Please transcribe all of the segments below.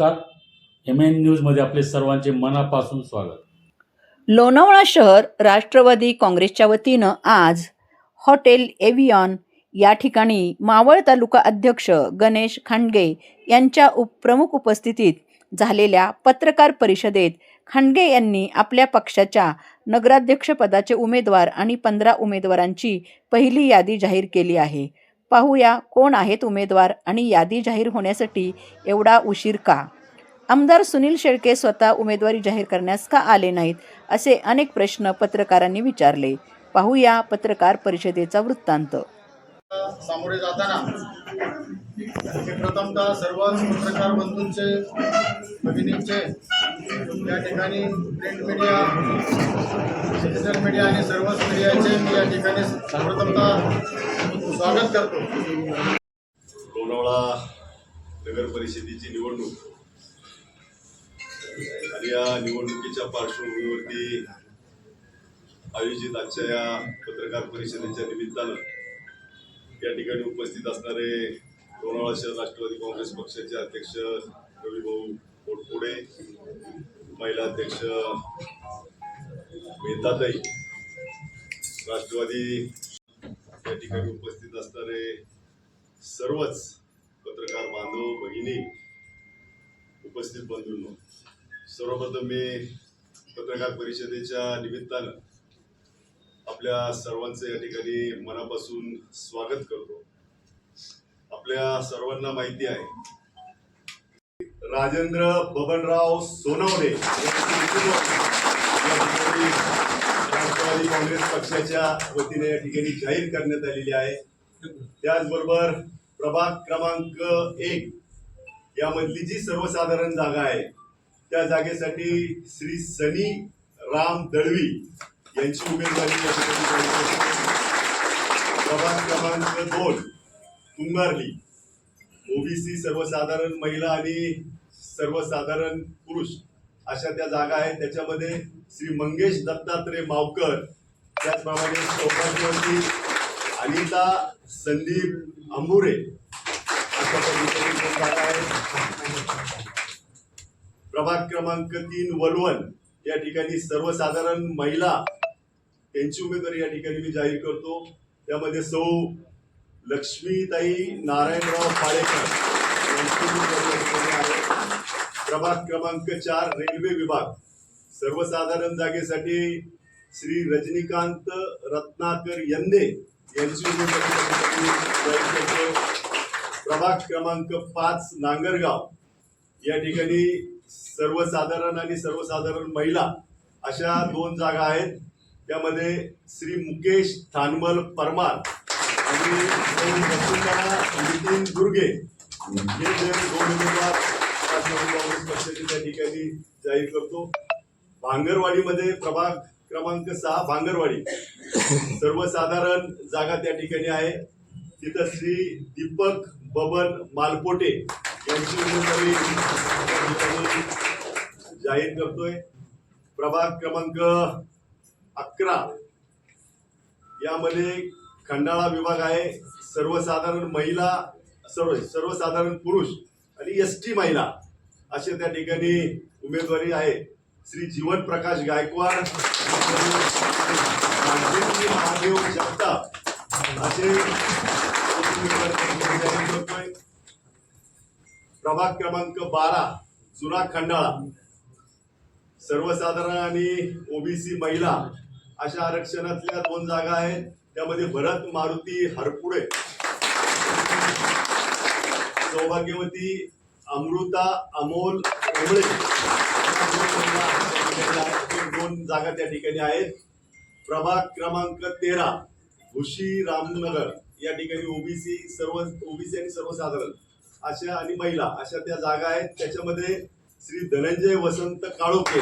नमस्कार. M N न्यूजमध्ये आपले सर्वांचे मनापासून स्वागत. लोणावळा शहर राष्ट्रवादी काँग्रेसच्या वतीनं आज हॉटेल एव्हियॉन या ठिकाणी मावळ तालुका अध्यक्ष गणेश खांडगे यांच्या उप प्रमुख उपस्थितीत झालेल्या पत्रकार परिषदेत खांडगे यांनी आपल्या पक्षाच्या नगराध्यक्षपदाचे उमेदवार आणि पंधरा उमेदवारांची पहिली यादी जाहीर केली आहे. पाहूया कोण आहेत उमेदवार आणि यादी जाहीर होण्यासाठी एवढा उशीर का? आमदार सुनील शेळके स्वतः उमेदवारी जाहीर करण्यास का आले नाहीत असे अनेक प्रश्न पत्रकारांनी विचारले. पाहूया पत्रकार परिषदेचा वृत्तांत. सामोरे जाताना मी प्रथमतः सर्व पत्रकार बंधूंचे भगिनींचे या ठिकाणी प्रिंट मीडिया डिजिटल मीडिया आणि सर्वच मीडियाचे मी या ठिकाणी प्रथमतः स्वागत करतो. लोणावळा नगर परिषदेची निवडणूक या निवडणुकीच्या पार्श्वभूमीवरती आयोजित आजच्या या पत्रकार परिषदेच्या निमित्तानं या ठिकाणी उपस्थित असणारे लोणावळा शहर राष्ट्रवादी काँग्रेस पक्षाचे अध्यक्ष रविभाऊ पोटपुडे महिला अध्यक्ष मेहताताई राष्ट्रवादी या ठिकाणी उपस्थित असणारे सर्वच पत्रकार बांधव भगिनी उपस्थित बंधूंनो सर्वप्रथम मी पत्रकार परिषदेच्या निमित्तानं आपल्या सर्वांचं या ठिकाणी मनापासून स्वागत करतो. आपल्या सर्वांना माहिती आहे राजेंद्र बबनराव सोनवणे राष्ट्रवादी काँग्रेस पक्षाच्या वतीने या ठिकाणी जाहीर करण्यात आलेली आहे. त्याचबरोबर प्रभाग क्रमांक एक यामधली जी सर्वसाधारण जागा आहे त्या जागेसाठी श्री सनी राम दळवी यांची उमेदवारी या ठिकाणी प्रभाग क्रमांक दोन तुंगारली ओबीसी सर्वसाधारण महिला आणि सर्वसाधारण पुरुष अशा त्या जागा आहेत. त्याच्यामध्ये श्री मंगेश दत्तात्रय मावकर त्याचप्रमाणे चौकाशीवरती अनिता संदीप अंबुरे अशा पद्धतीने दोन जागा आहेत प्रभाग क्रमांक तीन वलवल या ठिकाणी सर्वसाधारण महिला त्यांची उमेदवारी या ठिकाणी मी जाहीर करतो. त्यामध्ये सौ लक्ष्मीताई नारायणराव पाळेकर प्रभाग क्रमांक चार रेल्वे विभाग. सर्वसाधारण जागेसाठी श्री रजनीकांत रत्नाकर यंदे यांची उमेदवारी प्रभाग क्रमांक पाच नांगरगाव. या ठिकाणी सर्वसाधारण आणि सर्वसाधारण महिला अशा दोन जागा आहेत. त्यामध्ये श्री मुकेश थानमल परमार आणि नितीन दुर्गे हे जे दोन उमेदवार राष्ट्रवादी काँग्रेस पक्षाचे त्या ठिकाणी जाहीर करतो. भांगरवाडीमध्ये प्रभाग क्रमांक सहा भांगरवाडी. सर्वसाधारण जागा त्या ठिकाणी आहे. तिथं श्री दीपक बबन मालपोटे यांची उमेदवारी ठिकाणी जाहीर करतोय. प्रभाग क्रमांक अकरा. यामध्ये खंडाळा विभाग आहे. सर्वसाधारण महिला सर्व सर्वसाधारण पुरुष आणि एस टी महिला असे त्या ठिकाणी उमेदवारी आहे. श्री जीवन प्रकाश गायकवाड महादेव जगताप असे उमेदवार प्रभाग क्रमांक बारा जुना खंडाळा. सर्वसाधारण आणि ओबीसी महिला अशा आरक्षणातल्या दोन जागा आहेत. त्यामध्ये भरत मारुती हरपुडे. सौभाग्यवती अमृता अमोल ओंबळे दोन जागा त्या ठिकाणी आहेत. प्रभाग क्रमांक तेरा भुशी रामनगर. या ठिकाणी ओबीसी सर्व ओबीसी आणि सर्वसाधारण. अशा आणि महिला अशा त्या जागा आहेत. त्याच्यामध्ये श्री धनंजय वसंत काळोखे.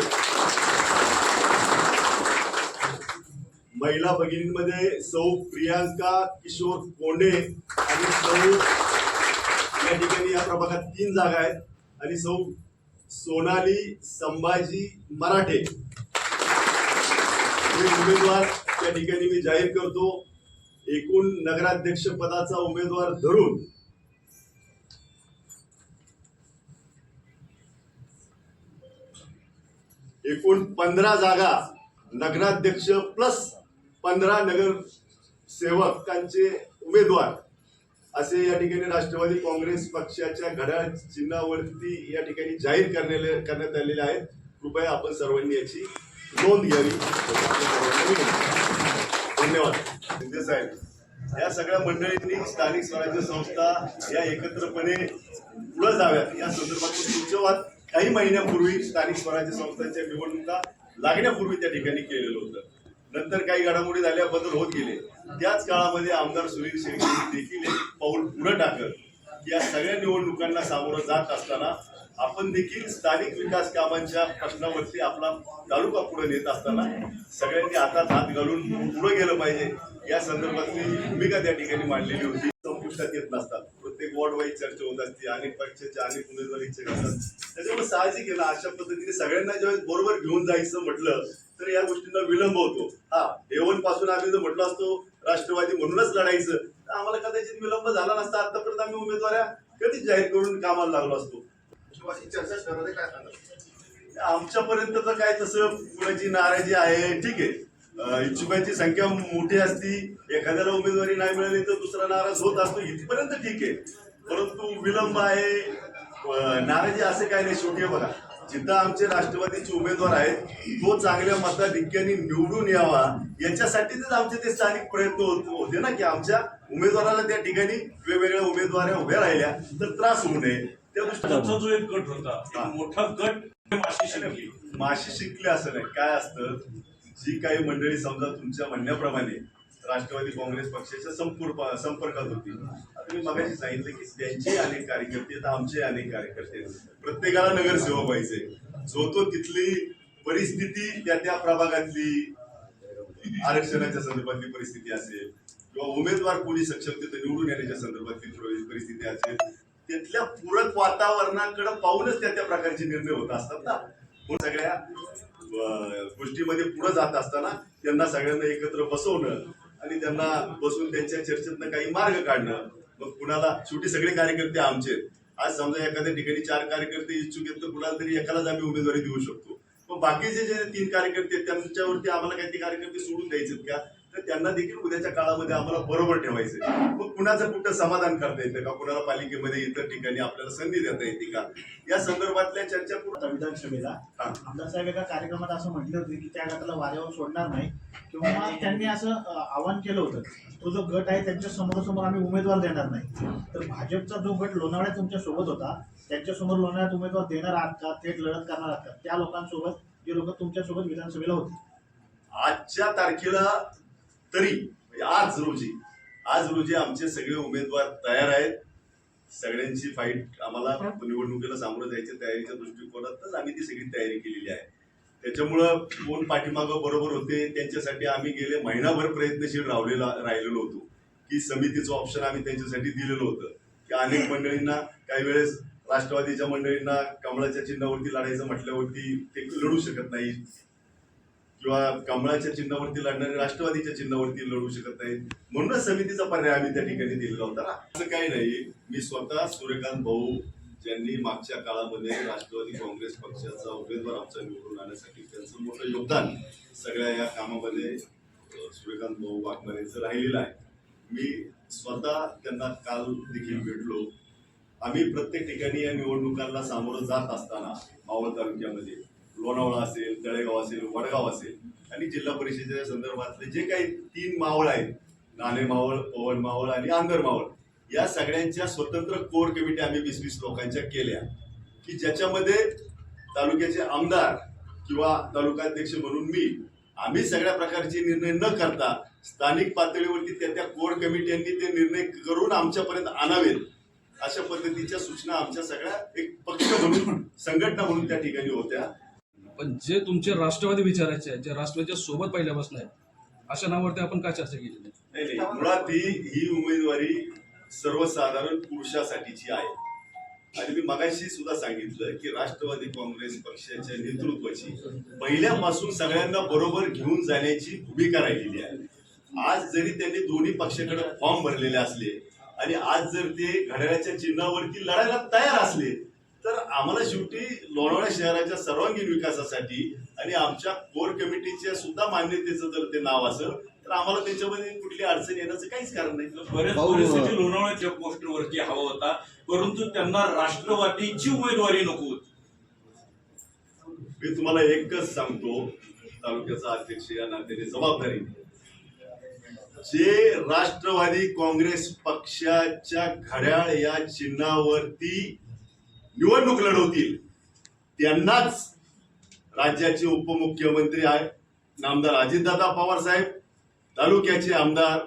महिला भगिनींमध्ये सौ प्रियांका किशोर कोंडे आणि सौ या ठिकाणी या प्रभागात तीन जागा आहेत. आणि सौ सोनाली संभाजी मराठे. हे उमेदवार त्या ठिकाणी मी जाहीर करतो. एकूण नगराध्यक्ष पदाचा उमेदवार धरून एकूण पंधरा जागा नगराध्यक्ष प्लस पंधरा नगर सेवकांचे उमेदवार असे या ठिकाणी राष्ट्रवादी काँग्रेस पक्षाच्या घड्याळ चिन्हावरती या ठिकाणी जाहीर करण्यात करण्यात आलेले आहेत. कृपया आपण सर्वांनी याची नोंद घ्यावी. धन्यवाद. शिंदे साहेब या सगळ्या मंडळींनी स्थानिक स्वराज्य संस्था या एकत्रपणे पुढे जाव्यात. या संदर्भात तुमच्या काही महिन्यापूर्वी स्थानिक स्वराज्य संस्थांच्या निवडणुका लागण्यापूर्वी त्या ठिकाणी केलेलं होतं. नंतर काही घडामोडी झाल्या बदल होत गेले. त्याच काळामध्ये आमदार सुनील शेख देखील एक पाऊल पुढे टाकत या सगळ्या निवडणुकांना सामोरं जात असताना आपण देखील स्थानिक विकास कामांच्या प्रश्नावरती आपला तालुका पुढे नेत असताना सगळ्यांनी हातात हात घालून पुढे गेलं पाहिजे. या संदर्भातली भूमिका त्या ठिकाणी मांडलेली होती. संपुष्टात येत नसतात. प्रत्येक वॉर्ड वाईज चर्चा होत असते अनेक पक्षाचे अनेक उमेदवार इच्छुक असतात त्याच्यामुळे साहजिक आहे ना अशा पद्धतीने सगळ्यांना ज्यावेळेस बरोबर घेऊन जायचं म्हटलं तर या गोष्टींना विलंब होतो. हा एवनपासून आम्ही जर म्हटलं असतो राष्ट्रवादी म्हणूनच लढायचं. तर आम्हाला कदाचित विलंब झाला नसता. आतापर्यंत आम्ही उमेदवाऱ्या कधीच जाहीर करून कामाला लागलो असतो. चर्चा आमच्यापर्यंत तर काय तसं कुणाची नाराजी आहे ठीक आहे. इच्छुकांची संख्या मोठी असती एखाद्याला उमेदवारी नाही मिळाली तर दुसरा नाराज होत असतो इथपर्यंत ठीक आहे. परंतु विलंब आहे नाराजी असं काय नाही शेवटी बघा. जिथं आमचे राष्ट्रवादीचे उमेदवार आहेत तो चांगल्या मताधिक्याने निवडून यावा याच्यासाठीच आमचे ते स्थानिक प्रयत्न होत- होते ना की आमच्या उमेदवाराला त्या ठिकाणी वेगवेगळ्या उमेदवाऱ्या उभ्या राहिल्या तर त्रास होऊ नये. त्या दृष्टीने त्यांचा जो एक गट होता मोठा गट माशी शिकली. माशी शिकले असं नाही काय असतं? जी काही मंडळी समजा तुमच्या म्हणण्याप्रमाणे राष्ट्रवादी काँग्रेस पक्षाच्या संपूर्ण संपर्कात होती. आता मी मगाशी सांगितलं की त्यांचे अनेक कार्यकर्ते तर आमचे अनेक कार्यकर्ते प्रत्येकाला नगरसेवक व्हायचे जो तो तिथली परिस्थिती त्या त्या प्रभागातली आरक्षणाच्या संदर्भातली परिस्थिती असेल किंवा उमेदवार कोणी सक्षम तिथं निवडून येण्याच्या संदर्भातली परिस्थिती असेल तिथल्या पूरक वातावरणाकडे पाहूनच त्या त्या प्रकारचे निर्णय होत असतात ना. सगळ्या गोष्टीमध्ये पुढे जात असताना त्यांना सगळ्यांना एकत्र बसवणं आणि त्यांना बसून त्यांच्या चर्चेतनं काही मार्ग काढणं. मग कुणाला शेवटी सगळे कार्यकर्ते आमचे आज समजा एखाद्या ठिकाणी चार कार्यकर्ते इच्छुक आहेत तर कुणाला तरी एकालाच आम्ही उमेदवारी देऊ शकतो. मग बाकीचे जे तीन कार्यकर्ते आहेत त्यांच्यावरती आम्हाला काही ते कार्यकर्ते सोडून द्यायचे का? तर त्यांना देखील उद्याच्या काळामध्ये आम्हाला बरोबर ठेवायचं मग कुणाचं कुठं समाधान करता येतं का? कुणाला पालिकेमध्ये इतर ठिकाणी आपल्याला संधी देता येते का? या संदर्भातल्या चर्चा पूर्ण विधानसभेला. आमदार साहेब एका कार्यक्रमात असं म्हटले होते की त्या गटाला वाऱ्यावर सोडणार नाही. किंवा त्यांनी असं आवाहन केलं होतं. तो जो गट आहे त्यांच्यासमोर समोर आम्ही उमेदवार देणार नाही. तर भाजपचा जो गट लोणावळ्यात तुमच्यासोबत होता त्यांच्यासमोर लोणावळ्यात उमेदवार देणार आहात का? थेट लढत करणार आहात का? त्या लोकांसोबत जे लोक तुमच्यासोबत विधानसभेला होते. आजच्या तारखेला तरी म्हणजे आज रोजी आज रोजी आमचे सगळे उमेदवार तयार आहेत. सगळ्यांची फाईट आम्हाला निवडणुकीला सामोरं जायच्या तयारीच्या दृष्टिकोनातच आम्ही ती सगळी तयारी केलेली आहे. त्याच्यामुळं कोण पाठीमागं बरोबर होते त्यांच्यासाठी आम्ही गेले महिनाभर प्रयत्नशील राहिलेला राहिलेलो होतो. की समितीचं ऑप्शन आम्ही त्यांच्यासाठी दिलेलं होतं. की अनेक मंडळींना काही वेळेस राष्ट्रवादीच्या मंडळींना कमळाच्या चिन्हावरती लढायचं म्हटल्यावरती ते लढू शकत नाही. किंवा कमळाच्या चिन्हावरती लढणारे राष्ट्रवादीच्या चिन्हावरती लढू शकत नाहीत. म्हणूनच समितीचा पर्याय आम्ही त्या ठिकाणी दिलेला होता ना. असं काही नाही. मी स्वतः सूर्यकांत भाऊ ज्यांनी मागच्या काळामध्ये राष्ट्रवादी काँग्रेस पक्षाचा उमेदवार आमचा निवडून आणण्यासाठी त्यांचं मोठं योगदान सगळ्या या कामामध्ये सूर्यकांत भाऊ वाघमारेंचं राहिलेलं आहे. मी स्वतः त्यांना काल देखील भेटलो. आम्ही प्रत्येक ठिकाणी या निवडणुकांना सामोरं जात असताना मावळ तालुक्यामध्ये लोणावळा असेल तळेगाव असेल वडगाव असेल आणि जिल्हा परिषदेच्या संदर्भातले जे काही तीन मावळ आहेत नाणे मावळ पवन मावळ आणि आंधर मावळ या सगळ्यांच्या स्वतंत्र कोर कमिटी आम्ही वीस वीस लोकांच्या केल्या की ज्याच्यामध्ये तालुक्याचे आमदार किंवा तालुकाध्यक्ष म्हणून मी आम्ही सगळ्या प्रकारचे निर्णय न करता स्थानिक पातळीवरती त्या त्या कोर कमिट्यांनी ते निर्णय करून आमच्यापर्यंत आणावेत अशा पद्धतीच्या सूचना आमच्या सगळ्या एक पक्ष म्हणून संघटना म्हणून त्या ठिकाणी होत्या. पण जे तुमचे राष्ट्रवादी विचारायचे आहेत जे राष्ट्रवादीच्या सोबत पहिल्यापासून आहेत अशा नावावरती आपण का चर्चा केली? नाही नाही. नाही मुळात ही ही उमेदवारी सर्वसाधारण पुरुषासाठीची आहे. आणि मी मगाशी सुद्धा सांगितलं की राष्ट्रवादी काँग्रेस पक्षाच्या नेतृत्वाची पहिल्यापासून सगळ्यांना बरोबर घेऊन जाण्याची भूमिका राहिलेली आहे. आज जरी त्यांनी दोन्ही पक्षाकडे फॉर्म भरलेले असले आणि आज जर ते घड्याळाच्या चिन्हावरती लढायला तयार असले तर आम्हाला शेवटी लोणावळा शहराच्या सर्वांगीण विकासासाठी आणि आमच्या कोर कमिटीच्या सुद्धा मान्यतेचं जर ते नाव असेल तर आम्हाला त्याच्यामध्ये कुठली अडचण येण्याचं काहीच कारण नाही. बऱ्याच परिस्थिती लोणावळ्याच्या पोस्टरवरती हवा होता परंतु त्यांना राष्ट्रवादीची उमेदवारी नको होती. मी तुम्हाला एकच सांगतो तालुक्याचा अध्यक्ष या नात्याने जबाबदारी. जे राष्ट्रवादी काँग्रेस पक्षाच्या घड्याळ या चिन्हावरती निवडणूक लढवतील. त्यांनाच राज्याचे उपमुख्यमंत्री आहे नामदार अजितदादा पवार साहेब तालुक्याचे आमदार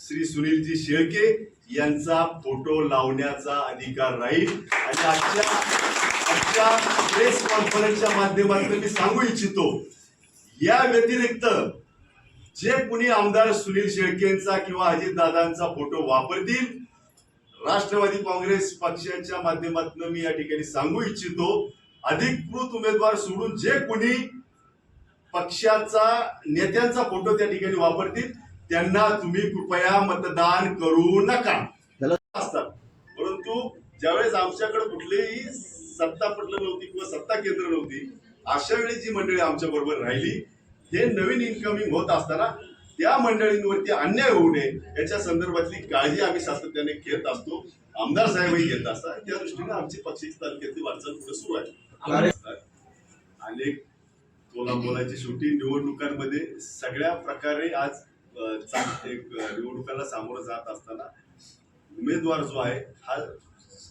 श्री सुनीलजी शेळके यांचा फोटो लावण्याचा अधिकार राहील. आणि आजच्या आजच्या प्रेस कॉन्फरन्सच्या माध्यमातून मी सांगू इच्छितो या व्यतिरिक्त जे कुणी आमदार सुनील शेळकेंचा किंवा अजितदादांचा फोटो वापरतील राष्ट्रवादी काँग्रेस पक्षाच्या माध्यमातून मी या ठिकाणी सांगू इच्छितो अधिकृत उमेदवार सोडून जे कोणी पक्षाचा नेत्यांचा फोटो त्या ठिकाणी वापरतील त्यांना तुम्ही कृपया मतदान करू नका. असतात. परंतु ज्यावेळेस आमच्याकडे कुठलीही सत्ता पटलं नव्हती किंवा सत्ता केंद्र नव्हती अशा वेळी जी मंडळी आमच्या बरोबर राहिली हे नवीन इन्कमिंग होत असताना त्या मंडळींवरती अन्याय होऊ नये याच्या संदर्भातली काळजी आम्ही सातत्याने घेत असतो. आमदार साहेबही घेत असतात. त्या दृष्टीने आमची पक्षाची तालुक्यातली वाटचाल पुढे सुरू आहे. अनेक बोलाची शेवटी निवडणुकांमध्ये सगळ्या प्रकारे आज एक निवडणुकांना सामोरं जात असताना उमेदवार जो आहे हा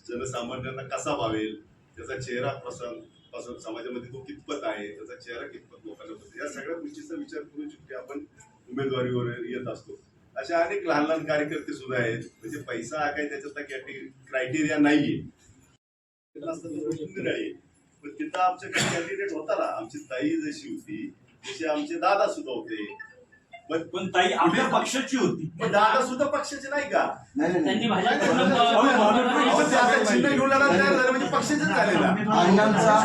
जनसामान्यांना कसा भावेल? त्याचा चेहरा प्रसन्न समाजामध्ये तो कितपत आहे? त्याचा चेहरा कितपत लोकांना या सगळ्या गोष्टीचा विचार करून शेवटी आपण. उमेदवारीवर येत असतो. अशा अनेक लहान लहान कार्यकर्ते सुद्धा आहेत. म्हणजे पैसा हा काही त्याच्यात क्रायटेरिया नाहीये. पण तिथं आमच्याकडे कॅन्डिडेट होता ना आमची ताई जशी होती तसे आमचे दादा सुद्धा होते. पण पण ताई आपल्या पक्षाची होती. पण दादा सुद्धा पक्षाचे नाही का? चिन्ह घेऊन लढा तयार झाले म्हणजे पक्षाचेच झाले ना अण्णांचा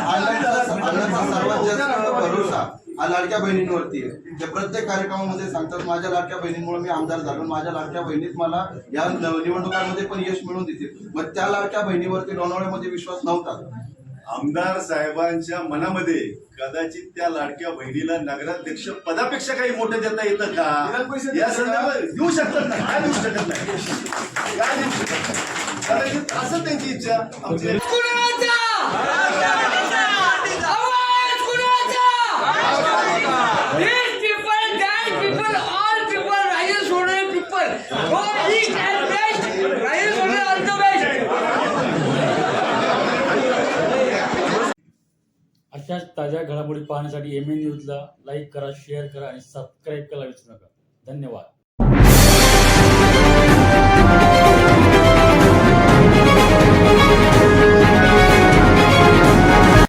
सर्वात जास्त भरोसा. हा लाडक्या बहिणींवरती आहे. ते प्रत्येक कार्यक्रमामध्ये सांगतात माझ्या लाडक्या बहिणींमुळे मी आमदार झालो माझ्या लाडक्या बहिणीत मला या निवडणुकांमध्ये पण यश मिळवून देतील. मग त्या लाडक्या बहिणीवरती लोणावळ्यामध्ये विश्वास नव्हता. आमदार साहेबांच्या मनामध्ये कदाचित त्या लाडक्या बहिणीला नगराध्यक्ष पदापेक्षा काही मोठं देता येतं का? या संदर्भात देऊ शकतात ना? काय देऊ शकत नाही? काय देऊ शकत नाही? कदाचित असं त्यांची इच्छा आमची अशाच ताज्या घडामोडी पाहण्यासाठी एम एन न्यूजला लाईक करा शेअर करा आणि सबस्क्राईब करायला विसरू नका. धन्यवाद.